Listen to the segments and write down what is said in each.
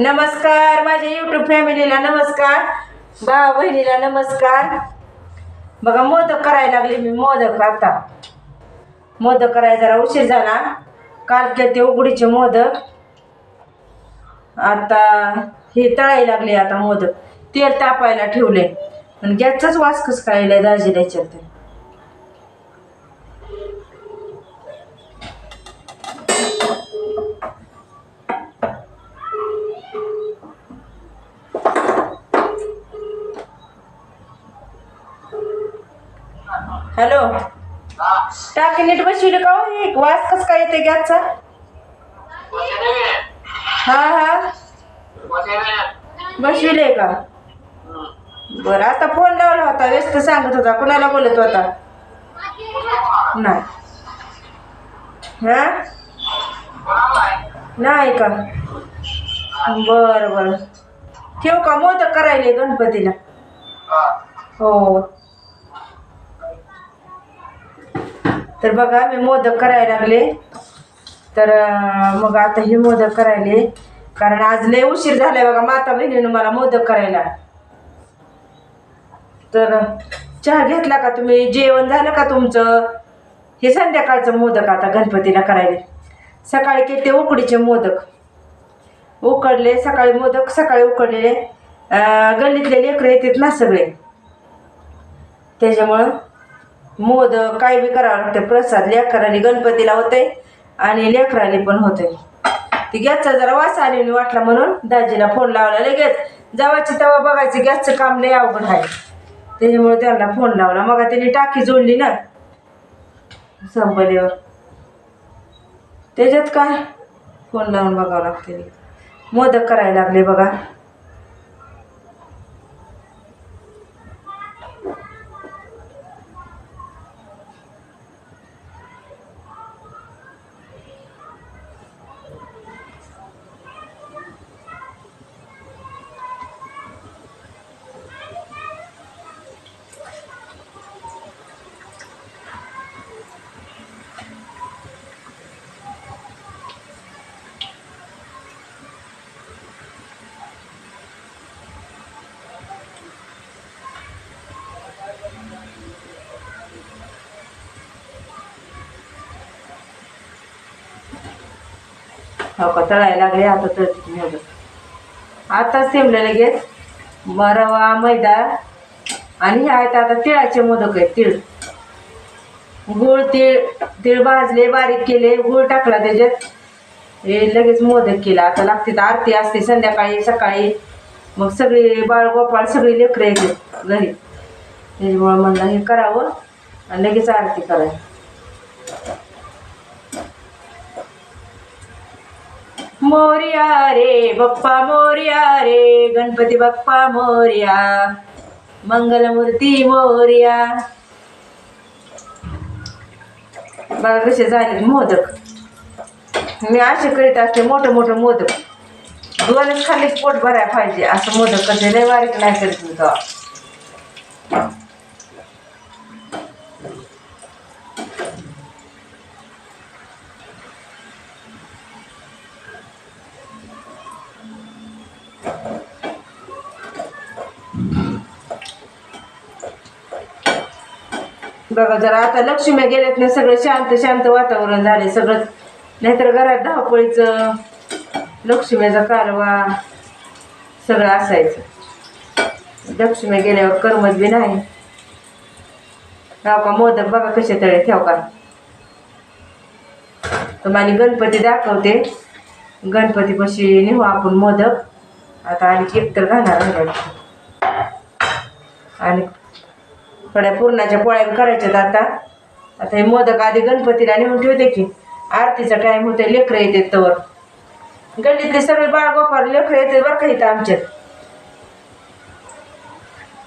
नमस्कार माझ्या युट्यूब फॅमिलीला नमस्कार. भावा बहिणीला नमस्कार. बघा मोदक करायला लागले मी मोदक आता. मोदक करायला जरा उशीर झाला. काल केले उघडीचे मोदक. आता हे तळायला लागले आता मोदक. तेल तापायला ठेवले पण गॅसचाच वास कस करायला दाजीला याच्यात टाकी नीट बसविले का हो? हे वास कस काय येते गॅसचा? हा हा. बसविले का? बरं आता फोन लावला होता व्यस्त सांगत होता. कुणाला बोलत होता? नाही. हा? नाही का? बरं बरं. ठेवू का? मोदक करायले गणपतीला. हो. तर बघा मी मोदक करायला लागले. तर मग आता हे मोदक करायले. कारण आज लय उशीर झालाय बघा माता बहिणीनं मला मोदक करायला. तर चहा घेतला का तुम्ही? जेवण झालं का तुमचं? हे संध्याकाळचं मोदक आता गणपतीला करायले. सकाळी केले ते उकडीचे मोदक. उकडले सकाळी मोदक सकाळी उकडलेले गल्लीतले लेकरं येतात ना सगळे. त्याच्यामुळं मोदक काय बी करावं लागते प्रसाद लेकराने गणपतीला होते आणि लेकराने पण होते ती गॅसचा जरा वास आलेली वाटला म्हणून दाजीला फोन लावला. लगेच जवाची तेव्हा बघायचं गॅसचं काम लय अवघड आहे. त्याच्यामुळे त्यांना फोन लावला. मग त्याने टाकी जोडली ना. संपलीवर त्याच्यात काय? फोन लावून बघावं लागते मोदक करायला लागले बघा. हो तळायला लागले आता तळते मोदक आताच ठेवलं लगेच रवा मैदा आणि हे आहेत आता तिळाचे मोदक आहेत तिळ. गुळ तीळ तीळ भाजले बारीक केले गुळ टाकला त्याच्यात. हे लगेच मोदक केला आता लागते तर आरती असते संध्याकाळी सकाळी. मग सगळी बाळ गोपाळ सगळी लेकरं येते घरी. त्याच्यामुळं म्हणलं हे करावं आणि लगेच आरती करावी. मोर्या रे बाप्पा मोर्या रे गणपती बाप्पा मोर्या मंगलमूर्ती मोर्या. बघा कसे झाले मोदक? मी असे करीत असते मोठं मोठं मोदक. दोनच खालीच पोट भरायला पाहिजे असं मोदक कसे लय बारीक नाही करत मी तेव्हा. बघा जरा आता लक्ष्मी गेल्यात ना सगळं शांत शांत वातावरण झाले सगळं नाहीतर घरात धावपळीचं लक्ष्मीचा कारवा सगळं असायचं. लक्ष्मी गेल्यावर करमत बी नाही. राव का मोदक बघा कसे तळे ठेव का. तुम्हाला गणपती दाखवते. गणपतीपाशी नेऊ आपण मोदक. आता आणि एक तर घालणार आणि थोड्या पुरणाच्या पोळ्या करायच्यात आता. आता हे मोदक आधी गणपतीला नेऊन ठेवते की आरतीचा टाईम होते लेकरं येते तवर. गल्लीतले सगळे बाळ गोपाळ लेकरं येते बरं का इथं आमच्यात.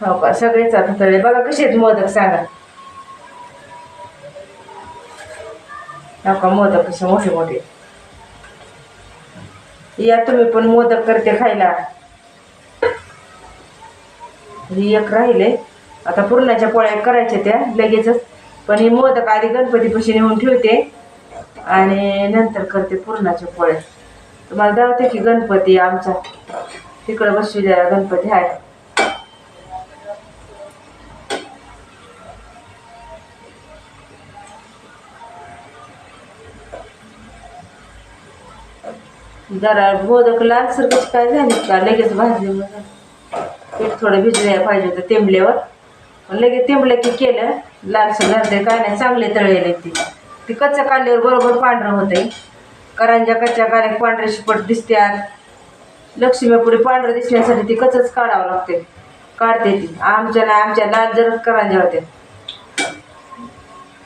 हो का सगळेच आता बघा कसे आहेत मोदक सांगा. हो का मोदक कसे मोठे मोठे. या तुम्ही पण मोदक करते खायला. ही एक राहिले आता पुरणाच्या पोळ्या करायच्या त्या लगेचच. पण हे मोदक आधी गणपतीपाशी नेऊन ठेवते आणि नंतर करते पुरणाच्या पोळ्या. तुम्हाला दावते की गणपती आमचा. तिकडं बसविलेला गणपती आहे. जरा मोदक लालसर कशी काय झाली का? लगेच भाजले मग. पीठ थोडं भिजले पाहिजे होतं तेंबल्यावर लगेच तेंबलं की केलं लालसर झालं काय नाही चांगले तळलेले ती. ती कच्च्या काढल्यावर बरोबर पांढरं होतंय. करंजा कच्च्या काढल्या पांढरे शिपट दिसत्यात. लक्ष्मीपुढे पांढरं दिसण्यासाठी ती कचच काढावं लागते काढते ती. आमच्या ना आमच्या लाल जर करंजा होत्या.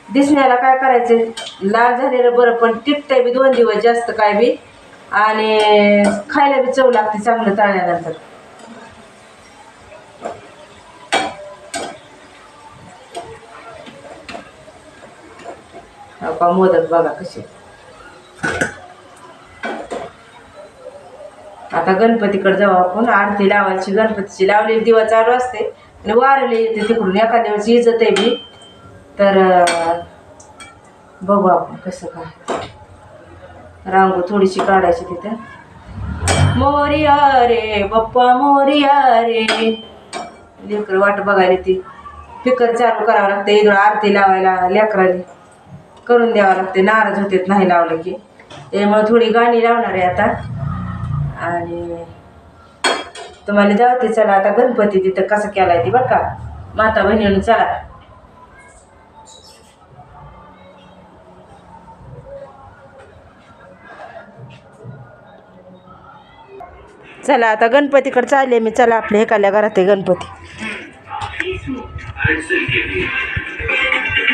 दिसण्याला काय करायचं लाल झालेलं बरं पण टिकतंय बी दोन दिवस जास्त काय बी. आणि खायला बी चव लागते चांगलं तळल्यानंतर. का मोदक बघा कसे. आता गणपतीकडे जाऊ आपण आरती लावायची गणपतीची लावलेली दिवा चालू असते. आणि वारले येते तिकडून एखाद्या वेळेस इजत आहे मी. तर बघू आपण कसं काय. रांगू थोडीशी काढायची तिथं. मोरिया रे बाप्पा मोरिया रे. लेकर वाट बघायला ती फिकर चालू करावं लागतं इथं आरती लावायला लेकराला करून द्यावं लागते. नाराज होते नाही लावलं की. त्यामुळे थोडी गाणी लावणार आहे आता. आणि तुम्हाला जावते चला आता गणपती तिथं कसं केलाय ती बरं का. माता बहिणीनं चला. चला आता गणपतीकडे चालले मी. चला आपल्या एकाल्या घरात आहे गणपती.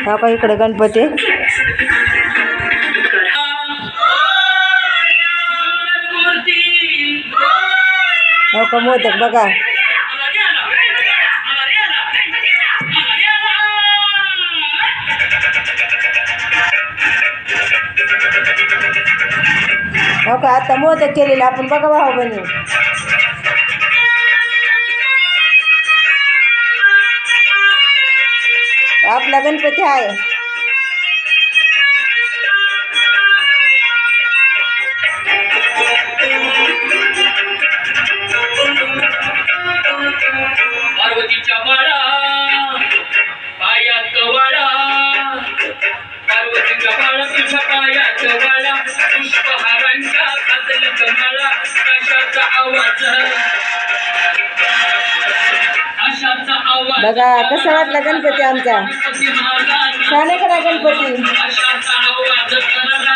हा का इकडे गणपती. हो का मोदक बघा हो का आता आपला गणपती आहे पार्वतीच्या बाळा पायात वाळा पार्वतीच्या बाळा तुझ्या पायात वाळा पुष्पहारांच्या घातलं कमाळा कशाचा आवाज. अशाचा आवाज. बघा कसा वाटला गणपती आमचा? छान आहे गणपती? अशाचा आवाज. करणारा